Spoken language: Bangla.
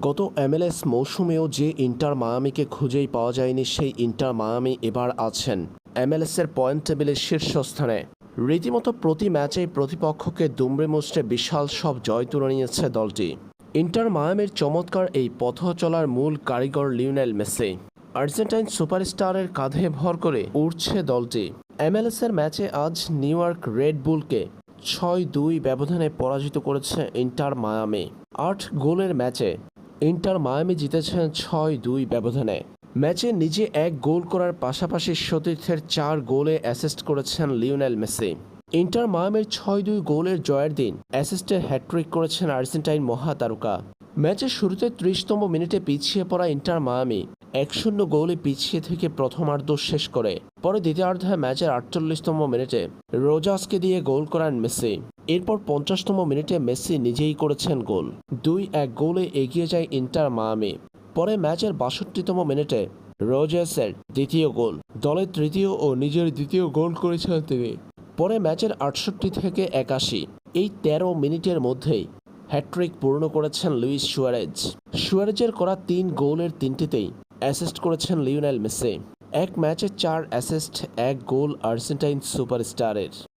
গত এমএলএস মৌসুমেও যে ইন্টার মায়ামিকে খুঁজেই পাওয়া যায়নি, সেই ইন্টার মায়ামি এবার আছেন এমএলএসের পয়েন্ট টেবিলের শীর্ষস্থানে। রীতিমতো প্রতি ম্যাচেই প্রতিপক্ষকে দুমড়ে মুচড়ে বিশাল সব জয় তুলে নিয়েছে দলটি। ইন্টার মায়ামির চমৎকার এই পথ চলার মূল কারিগর লিওনেল মেসি। আর্জেন্টাইন সুপারস্টারের কাঁধে ভর করে উঠছে দলটি। এমএলএসের ম্যাচে আজ নিউ ইয়র্ক রেড বুলকে ছয় দুই ব্যবধানে পরাজিত করেছে ইন্টার মায়ামি। আট গোলের ম্যাচে ইন্টার মায়ামি জিতেছেন ছয় দুই ব্যবধানে। ম্যাচে নিজে এক গোল করার পাশাপাশি সতীর্থের চার গোলে অ্যাসিস্ট করেছেন লিওনেল মেসি। ইন্টার মায়ামির ছয় দুই গোলের জয়ের দিন অ্যাসিস্টের হ্যাট্রিক করেছেন আর্জেন্টাইন মহাতারকা। ম্যাচের শুরুতে ত্রিশতম মিনিটে পিছিয়ে পড়া ইন্টার মায়ামি এক শূন্য গোলে পিছিয়ে থেকে প্রথমার্ধ শেষ করে। পরে দ্বিতীয়ার্ধে ম্যাচের আটচল্লিশতম মিনিটে রোজাসকে দিয়ে গোল করান মেসি। এরপর পঞ্চাশতম মিনিটে মেসি নিজেই করেছেন গোল। দুই এক গোলে এগিয়ে যায় ইন্টার মায়ামি। পরে ম্যাচের বাষট্টিতম মিনিটে রোজাসের দ্বিতীয় গোল। দলের তৃতীয় ও নিজের দ্বিতীয় গোল করেছেন তিনি। পরে ম্যাচের আটষট্টি থেকে একাশি। এই তেরো মিনিটের মধ্যেই হ্যাট্রিক পূর্ণ করেছেন লুইস সুয়ারেজ। সুয়ারেজের করা তিন গোলের তিনটিতেই অ্যাসিস্ট করেছেন লিওনেল মেসি। এক ম্যাচে চার অ্যাসিস্ট, এক গোল আর্জেন্টাইন সুপারস্টারের।